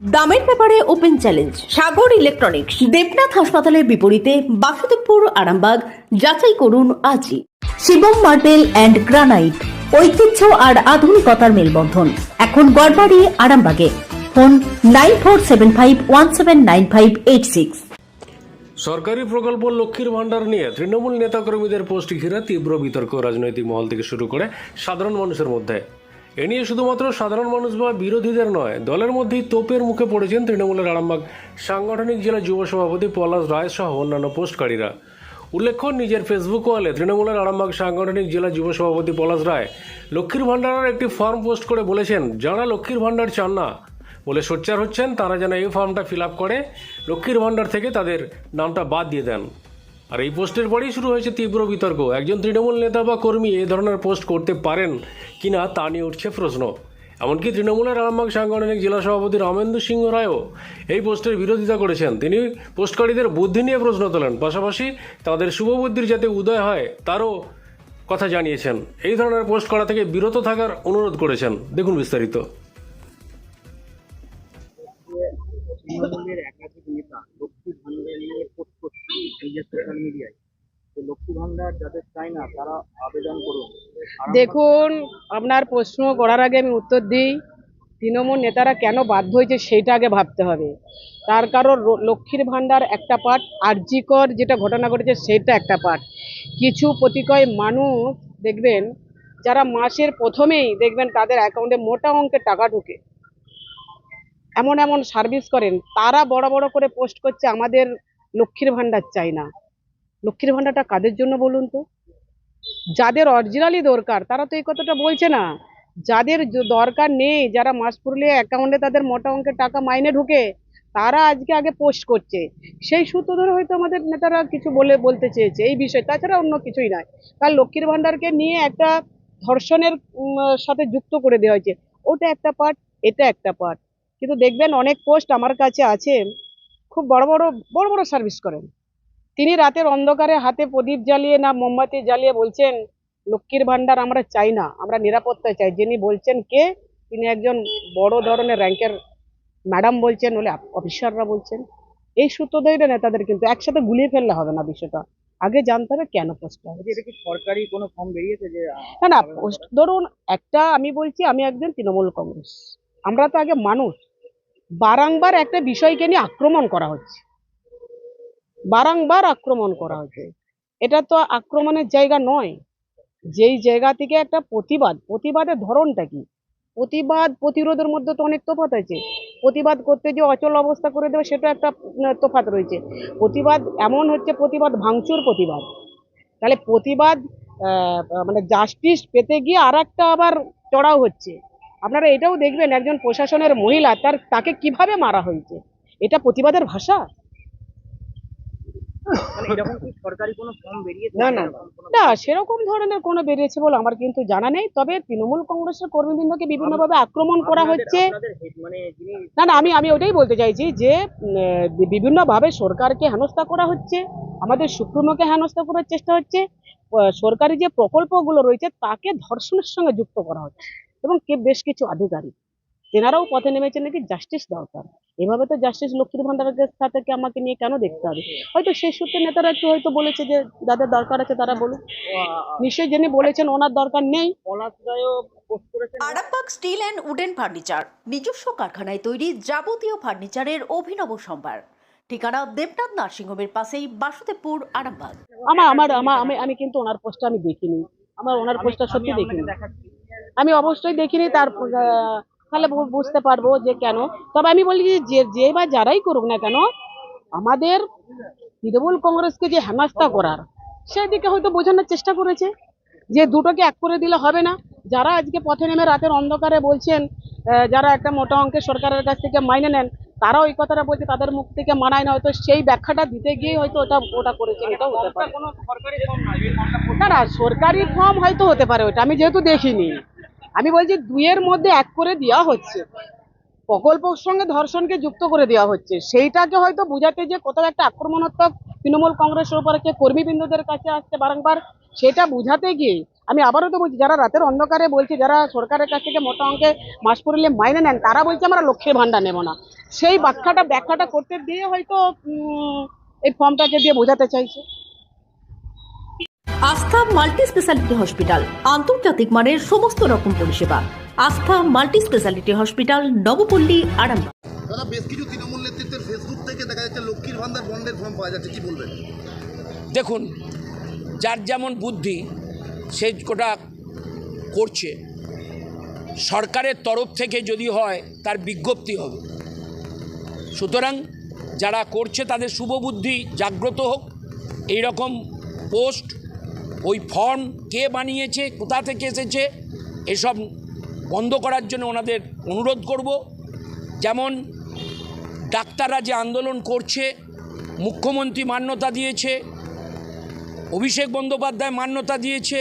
দামের ব্যাপারে open challenge, Sagar electronics, Debnath হাসপাতালের বিপরীতে বাসুদেবপুর, আরামবাগ, যাচাই করুন আজই। শিবম মার্বেল অ্যান্ড গ্রানাইট, ঐতিহ্য আর আধুনিকতার মেলবন্ধন। এখন গড়বাড়ি, আরামবাগে। Phone nine four seven five one seven nine five eight six. সরকারি প্রকল্প লক্ষ্মীর ভাণ্ডার নিয়ে তৃণমূল নেতাকর্মীদের পোস্ট ঘিরে তীব্র বিতর্ক রাজনৈতিক মহল থেকে শুরু করে সাধারণ মানুষের মধ্যে। এ নিয়ে শুধুমাত্র সাধারণ মানুষ বা বিরোধীদের নয়, দলের মধ্যেই তোপের মুখে পড়েছেন তৃণমূলের আরামবাগ সাংগঠনিক জেলা যুব সভাপতি পলাশ রায় সহ অন্যান্য পোস্টকারীরা। উল্লেখ্য, নিজের ফেসবুক ওয়ালে তৃণমূলের আরামবাগ সাংগঠনিক জেলা যুব সভাপতি পলাশ রায় লক্ষ্মীর ভাণ্ডারের একটি ফর্ম পোস্ট করে বলেছেন, যারা লক্ষ্মীর ভাণ্ডার চান না বলে সোচ্চার হচ্ছেন, তারা যেন এই ফর্মটা ফিল আপ করে, লক্ষ্মীর ভাণ্ডার থেকে তাদের নামটা বাদ দিয়ে দেন। আর এই পোস্টের পরেই শুরু হয়েছে তীব্র বিতর্ক। একজন তৃণমূল নেতা বা কর্মী এই ধরনের পোস্ট করতে পারেন কিনা তা নিয়ে উঠছে প্রশ্ন। এমনকি তৃণমূলের আরামবাগ সাংগঠনিক জেলা সভাপতি রামেন্দু সিংহ রায়ও এই পোস্টের বিরোধিতা করেছেন। তিনি পোস্টকারীদের বুদ্ধি নিয়ে প্রশ্ন তোলেন। পাশাপাশি তাদের শুভবুদ্ধির যাতে উদয় হয়, তারও কথা জানিয়েছেন। এই ধরনের পোস্ট করা থেকে বিরত থাকার অনুরোধ করেছেন। দেখুন বিস্তারিত। তৃণমূলের একাধিক নেতা লক্ষ্মী ভান্ডার দেখুন, আপনার প্রশ্ন করার আগে আমি উত্তর দিই। তৃণমূল নেতারা কেন বাধ্য হয়েছে সেইটা আগে ভাবতে হবে। তার কারণ লক্ষ্মীর ভাণ্ডার একটা পার্ট আর্যিকর যেটা ঘটনা ঘটেছে সেটা একটা পার্ট কিছু প্রতিকয় মানুষ দেখবেন, যারা মাসের প্রথমেই দেখবেন তাদের অ্যাকাউন্টে মোটা অঙ্কের টাকা ঢুকে। এমন এমন সার্ভিস করেন। তারা বড় বড় করে পোস্ট করছে আমাদের লক্ষ্মীর ভাণ্ডার চাই না। লক্ষ্মীর ভাণ্ডারটা কাদের জন্য বলুন তো? যাদের অরিজিনালি দরকার, তারা তো এই কথাটা বলছে না। যাদের দরকার নেই, যারা মাস পুরুলিয়া অ্যাকাউন্টে তাদের মোটা অঙ্কের টাকা মাইনে ঢুকে, তারা আজকে আগে পোস্ট করছে। সেই সূত্র ধরে হয়তো আমাদের নেতারা কিছু বলে, বলতে চেয়েছে এই বিষয়। তাছাড়া অন্য কিছুই নয়। কারণ লক্ষ্মীর ভাণ্ডারকে নিয়ে একটা ধর্ষণের সাথে যুক্ত করে দেওয়া হয়েছে। ওটা একটা পার্ট এটা একটা পার্ট কিন্তু দেখবেন অনেক পোস্ট আমার কাছে আছে। খুব বড় বড় বড় বড় সার্ভিস করেন। তিনি রাতের অন্ধকারে হাতে প্রদীপ জ্বালিয়ে না মোমবাতি জ্বালিয়ে বলছেন লক্ষ্মীর ভাণ্ডার আমরা চাই না আমরা নিরাপত্তা চাই। যিনি বলছেন কে? তিনি একজন বড় ধরনের র্যাঙ্কের ম্যাডাম বলছেন হলে অফিসাররা বলছেন। এই সূত্র ধরে নেতাদের কিন্তু একসাথে গুলিয়ে ফেললে হবে না বিষয়টা। আগে জানতে হবে কেন বলছি, এটা কি সরকারি কোনো ফর্ম বেরিয়েছে যে না না পোস্ট ধরুন একটা আমি বলছি আমি একজন তৃণমূল কংগ্রেস। আমরা তো আগে মানুষ। বারংবার একটা বিষয়কে নিয়ে আক্রমণ করা হচ্ছে। বারংবার আক্রমণ করা হচ্ছে। এটা তো আক্রমণের জায়গা নয়। যেই জায়গা থেকে একটা প্রতিবাদ, প্রতিবাদের ধরনটা কি? প্রতিবাদ প্রতিরোধের মধ্যে তো অনেক তফাত আছে। প্রতিবাদ করতে যে অচল অবস্থা করে দেবে, সেটা একটা তফাৎ রয়েছে। প্রতিবাদ এমন হচ্ছে, প্রতিবাদ ভাঙচুর প্রতিবাদ। তাহলে প্রতিবাদ মানে জাস্টিস পেতে গিয়ে আর একটা আবার চড়াও হচ্ছে। আপনারা এটাও দেখবেন একজন প্রশাসনের মহিলা তার তাকে কীভাবে মারা হয়েছে? এটা প্রতিবাদের ভাষা? মানে না, না, না। সেরকম ধরনের কোনো বেরিয়েছে বলে আমার কিন্তু জানা নেই। তবে তৃণমূল কংগ্রেসের কর্মীবৃন্দকে বিভিন্নভাবে আক্রমণ করা হচ্ছে। মানে না না আমি আমি ওটাই বলতে চাইছি যে বিভিন্নভাবে সরকারকে হেনস্থা করা হচ্ছে আমাদের সুপ্রিমোকে হেনস্থা করার চেষ্টা হচ্ছে সরকারি যে প্রকল্পগুলো রয়েছে তাকে ধর্ষণের সঙ্গে যুক্ত করা হচ্ছে। এবং কে বেশ কিছু আধিকারিক। তেনারাও পথে নেমেছেন নাকি জাস্টিস দরকার। এভাবে তো জাস্টিস লক্ষ্মীর ভান্ডারের সাথে আমাকে নিয়ে কেন দেখতে হবে? হয়তো সেই সূত্রে নেতারা একটু হয়তো বলেছে যে যাদের দরকার আছে তারা বলুন নিশ্চয়ই যিনি বলেছেন ওনার দরকার নেই। Arambagh steel and wooden furniture নিজস্ব কারখানায় তৈরি যাবতীয় ফার্নিচারের অভিনব সম্ভার। ঠিকানা দেবনাথ নার্সিংহোমের পাশেই বাসুদেবপুর আরামবাগ। আমার আমার আমার আমি আমি কিন্তু ওনার পোস্টটা আমি দেখিনি। আমার ওনার পোস্টটা সত্যি দেখিনি। দেখাচ্ছি। আমি অবশ্যই দেখিনি তার তাহলে বুঝতে পারব যে কেন। তবে আমি বলি যে যে- যে বা যারাই করুক না কেন আমাদের তৃণমূল কংগ্রেসকে যে হেনাস্তা করার সেদিকে হয়তো বোঝানোর চেষ্টা করেছে। যে দুটোকে এক করে দিলে হবে না। যারা আজকে পথে নেমে রাতের অন্ধকারে বলছেন যারা একটা মোটা অঙ্কের সরকারের কাছ থেকে মাইনে নেন তারা ওই কথাটা বলছে তাদের মুখ থেকে মানায় না। হয়তো সেই ব্যাখ্যাটা দিতে গিয়ে হয়তো ওটা ওটা করেছে এটাও হতে পারে। না না সরকারি ফর্ম হয়তো হতে পারে ওটা আমি যেহেতু দেখিনি। আমি বলছি দুইয়ের মধ্যে এক করে দেওয়া হচ্ছে। প্রকল্পের সঙ্গে ধর্ষণকে যুক্ত করে দেওয়া হচ্ছে। সেইটাকে হয়তো বোঝাতে যে কোথাও একটা আক্রমণাত্মক তৃণমূল কংগ্রেসের উপরে কে কর্মীবৃন্দদের কাছে আসছে বারংবার, সেটা বোঝাতে গিয়ে আমি আবারও তো বলছি, যারা রাতের অন্ধকারে বলছে, যারা সরকারের কাছ থেকে মোটা অঙ্কে মাস পড়লে মাইনে নেন, তারা বলছে আমরা লক্ষ্মীর ভান্ডার নেব না। সেই ব্যাখ্যাটা ব্যাখ্যাটা করতে দিয়ে হয়তো এই ফর্মটাকে দিয়ে বোঝাতে চাইছে। আস্থা মাল্টি স্পেশালিটি হসপিটাল আন্তর্জাতিক মানের সমস্ত রকম পরিষেবা। Astha multi speciality hospital Nabapalli Arambagh. দাদা বেশ কিছু তৃণমূল নেতৃত্বের ফেসবুক থেকে দেখা যাচ্ছে লক্ষ্মীর ভান্ডার বন্ডের ফর্ম পাওয়া যাচ্ছে। কি বলবেন? দেখুন যার যেমন বুদ্ধি সে কোটা করছে। সরকারের তরফ থেকে যদি হয় তার বিজ্ঞপ্তি হবে। সুতরাং যারা করছে তাদের শুভ বুদ্ধি জাগ্রত হোক। এই রকম পোস্ট ওই ফর্ম কে বানিয়েছে, কোথা থেকে এসেছে, এসব বন্ধ করার জন্য ওনাদের অনুরোধ করব। যেমন ডাক্তাররা যে আন্দোলন করছে, মুখ্যমন্ত্রী মান্যতা দিয়েছে, অভিষেক বন্দ্যোপাধ্যায় মান্যতা দিয়েছে,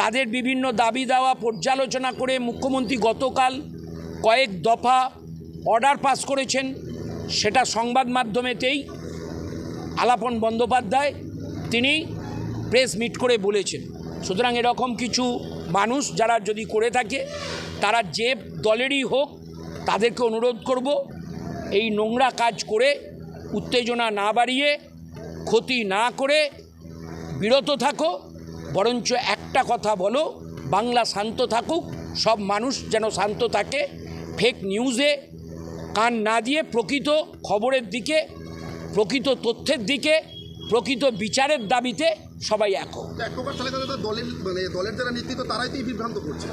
তাদের বিভিন্ন দাবি দেওয়া পর্যালোচনা করে মুখ্যমন্ত্রী গতকাল কয়েক দফা অর্ডার পাস করেছেন। সেটা সংবাদ মাধ্যমেতেই আলাপন বন্দ্যোপাধ্যায়, তিনি প্রেস মিট করে বলেছেন সুতরাং এরকম কিছু মানুষ যারা যদি করে থাকে, তারা যে দলেরই হোক, তাদেরকে অনুরোধ করব, এই নোংরা কাজ করে, উত্তেজনা না বাড়িয়ে, ক্ষতি না করে, বিরত থাকো, বরঞ্চ একটা কথা বলো, বাংলা শান্ত থাকুক, সব মানুষ যেন শান্ত থাকে ফেক নিউজে কান না দিয়ে প্রকৃত খবরের দিকে, প্রকৃত তথ্যের দিকে, প্রকৃত বিচারের দাবিতে সবাই এক দলের মানে যারা নেতৃত্ব তারাই তো বিভ্রান্ত করছে।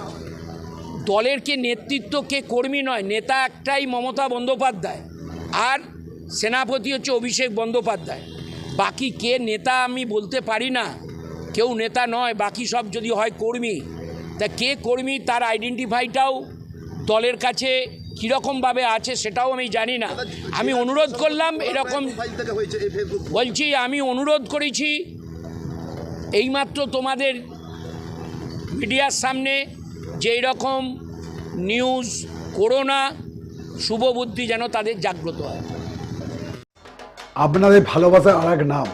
দলের কে নেতৃত্ব কে কর্মী নয় নেতা একটাই মমতা বন্দ্যোপাধ্যায়। আর সেনাপতি হচ্ছে অভিষেক বন্দ্যোপাধ্যায়। বাকি কে নেতা আমি বলতে পারি না। কেউ নেতা নয় বাকি সব যদি হয় কর্মী। তা কে কর্মী তার আইডেন্টিফাইটাও দলের কাছে কীরকমভাবে আছে সেটাও আমি জানি না। আমি অনুরোধ করলাম এরকম বলছি আমি অনুরোধ করেছি এইমাত্র তোমাদের মিডিয়ার সামনে যেই রকম নিউজ করোনা শুভবুদ্ধি যেন তাদের জাগ্রত হয়। আপনাদের ভালোবাসার আর এক নাম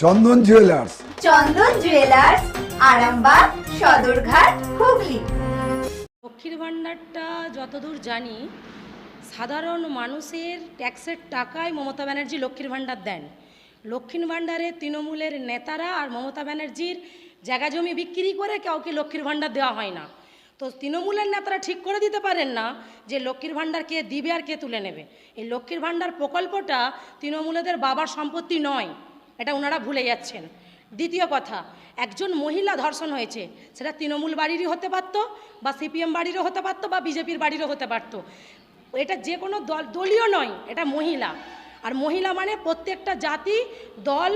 চন্দন জুয়েলার্স। চন্দন জুয়েলার্স আরামবাগ সদরঘাট হুগলি। লক্ষ্মীর ভাণ্ডারটা যতদূর জানি সাধারণ মানুষের ট্যাক্সের টাকায় মমতা ব্যানার্জি লক্ষ্মীর ভাণ্ডার দেন। লক্ষ্মীর ভাণ্ডারে তৃণমূলের নেতারা আর মমতা ব্যানার্জির জায়গা জমি বিক্রি করে কাউকে লক্ষ্মীর ভাণ্ডার দেওয়া হয় না। তো তৃণমূলের নেতারা ঠিক করে দিতে পারেন না যে লক্ষ্মীর ভাণ্ডার কে দিবে আর কে তুলে নেবে। এই লক্ষ্মীর ভাণ্ডার প্রকল্পটা তৃণমূলেদের বাবার সম্পত্তি নয়, এটা ওনারা ভুলে যাচ্ছেন। দ্বিতীয় কথা, একজন মহিলা ধর্ষণ হয়েছে, সেটা তৃণমূল বাড়িরই হতে পারতো বা সিপিএম বাড়িরও হতে পারতো বা বিজেপির বাড়িরও হতে পারতো। এটা যে কোনো দল, দলীয় নয়, এটা মহিলা। আর মহিলা মানে প্রত্যেকটা জাতি, দল,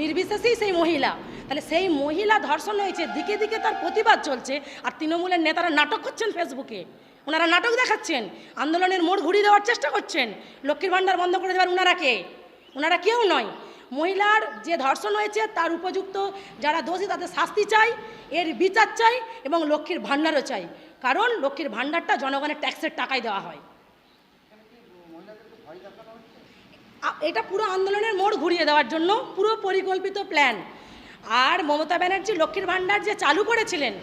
নির্বিশেষেই সেই মহিলা। তাহলে সেই মহিলা ধর্ষণ হয়েছে, দিকে দিকে তার প্রতিবাদ চলছে, আর তৃণমূলের নেতারা নাটক করছেন ফেসবুকে ওনারা নাটক দেখাচ্ছেন, আন্দোলনের মোড় ঘুরিয়ে দেওয়ার চেষ্টা করছেন, লক্ষ্মীর ভাণ্ডার বন্ধ করে দেওয়ার ওনারা কে? ওনারা কেউ নয়। মহিলার যে ধর্ষণ হয়েছে, তার উপযুক্ত যারা দোষী, তাদের শাস্তি চাই, এর বিচার চাই এবং লক্ষ্মীর ভাণ্ডারও চাই। কারণ লক্ষ্মীর ভাণ্ডারটা জনগণের ট্যাক্সের টাকায় দেওয়া হয়। এটা পুরো আন্দোলনের মোড় ঘুরিয়ে দেওয়ার জন্য পুরো পরিকল্পিত প্ল্যান আর মমতা ব্যানার্জি, লক্ষ্মীর ভাণ্ডার যে চালু করেছিলেন,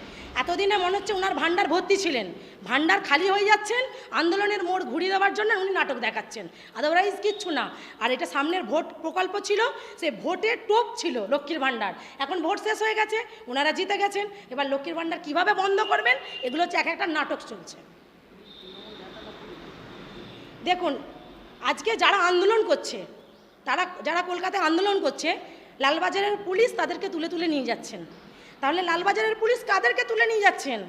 এতদিনে মনে হচ্ছে ওনার ভাণ্ডার ভর্তি ছিলেন। ভাণ্ডার খালি হয়ে যাচ্ছেন, আন্দোলনের মোড় ঘুরিয়ে দেওয়ার জন্য উনি নাটক দেখাচ্ছেন। আদারওয়াইজ কিচ্ছু না। আর এটা সামনের ভোট প্রকল্প ছিল, সে ভোটের টোপ ছিল লক্ষ্মীর ভাণ্ডার। এখন ভোট শেষ হয়ে গেছে ওনারা জিতে গেছেন। এবার লক্ষ্মীর ভাণ্ডার কীভাবে বন্ধ করবেন, এগুলো হচ্ছে এক একটা নাটক চলছে। দেখুন আজকে যারা আন্দোলন করছে, তারা, যারা কলকাতায় আন্দোলন করছে, লালবাজারের পুলিশ তাদেরকে তুলে তুলে নিয়ে যাচ্ছেন। তাহলে লালবাজারের পুলিশ কাদেরকে তুলে নিয়ে যাচ্ছেন?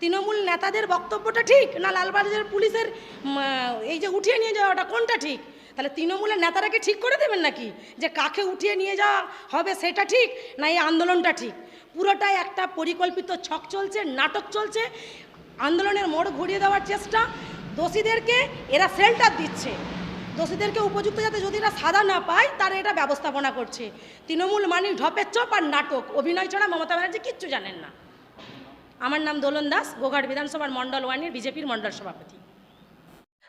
তৃণমূল নেতাদের বক্তব্যটা ঠিক না লালবাজারের পুলিশের এই যে উঠিয়ে নিয়ে যাওয়াটা কোনটা ঠিক? তাহলে তৃণমূলের নেতারা কি ঠিক করে দেবেন নাকি? যে কাকে উঠিয়ে নিয়ে যাওয়া হবে সেটা ঠিক না এই আন্দোলনটা ঠিক? পুরোটাই একটা পরিকল্পিত ছক চলছে, নাটক চলছে। আন্দোলনের মোড় ঘুরিয়ে দেওয়ার চেষ্টা। দোষীদেরকে এরা শেল্টার দিচ্ছে। দোষীদেরকে উপযুক্ত যাতে যদি এরা সাদা না পায়, তারা এটা ব্যবস্থাপনা করছে। তৃণমূল মানি ঢপের চপ আর নাটক, অভিনয় ছাড়া মমতা ব্যানার্জি কিচ্ছু জানেন না। আমার নাম দোলন দাস, গোঘাট বিধানসভার মণ্ডল ওয়ানের বিজেপির মণ্ডল সভাপতি।